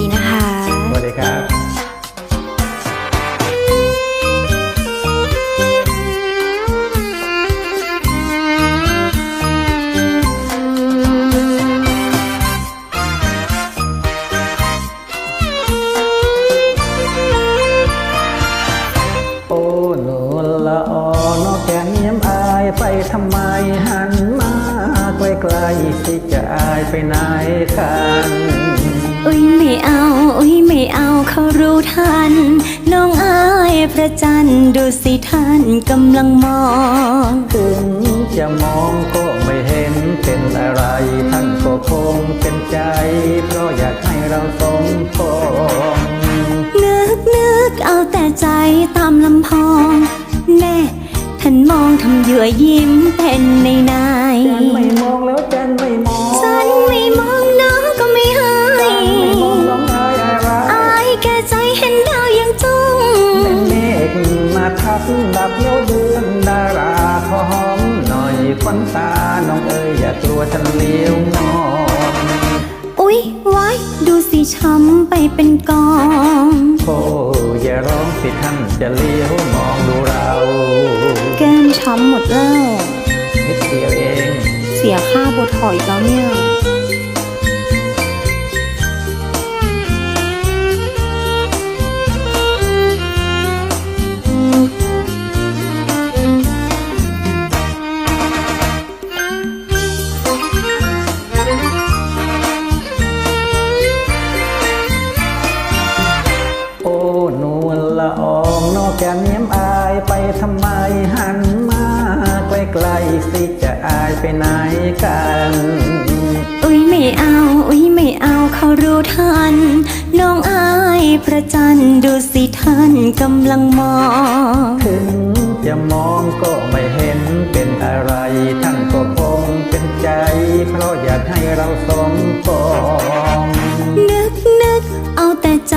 ดีนะคะ สวัสดีครับโอ้หนูละออนอกแก้มเยี่ยมอไปทำไมหันมาใกล้ๆสิจะอายไปไหนกัน อุ้ยไม่เอา อุ้ยไม่เอาเขารู้ทัน น้องอายพระจันทร์ดูสิท่านกำลังมอง ถึงจะมองก็ไม่เห็นเป็นอะไร ท่านก็คงเป็นใจ เพราะอยากให้เราสมปองนึกนึกเอาแต่ใจตามลำพอง แน่ท่านมองทำเหยื่อยิ้มเป็นในนายจันไม่มองแล้วจันไม่ม ทับดับเย้าเดือนดาราขอหอมหน่อยควันตาน้องเอ๋ยอย่ากลัวฉันเลี้ยวมองอุ๊ยไว้ดูสิช้ำไปเป็นกอง โอ้อย่าร้องสิท่านจะเลี้ยวมองดูเราแก้มช้ำหมดแล้วนิดเดียวเอง เสียค่าโบถอยแล้วเนี่ย องนอกแก้มเนียมอายไปทำไมหันมาใกล้ๆสิจะอายไปไหนกัน อุ๊ยไม่เอา อุ๊ยไม่เอาเขารู้ทัน น้องอายพระจันทร์ดูสิท่านกำลังมองถึงจะมองก็ไม่เห็นเป็นอะไร ท่านก็คงเป็นใจ เพราะอยากให้เราสมปองนึกนึกเอาแต่ใจ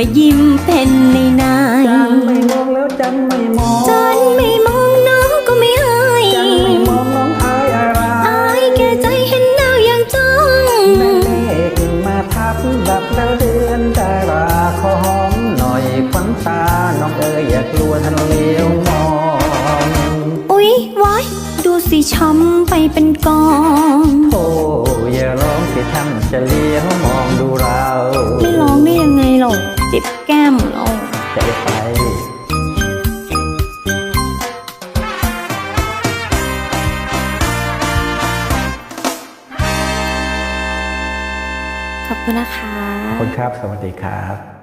ยื่อยิ้มเป็นในนายจันไม่มองแล้วจันไม่มองจันไม่มองน้องก็ไม่ให้จันไม่มองน้องอายอะไรอายแก่ใจเห็นดาวยังจ้องแม่เมฆมาทับดับแล้วเดือนดาราขอหอมหน่อยควันตาน้องเอ๋ยอย่ากลัวท่านเลี้ยวมองอุ๊ยไว้ดูสิช้ำไปเป็นกองโอ้อย่าร้องสิท่านจะเลี้ยวมองดู ขอบคุณนะคะขอบคุณครับ สวัสดีครับ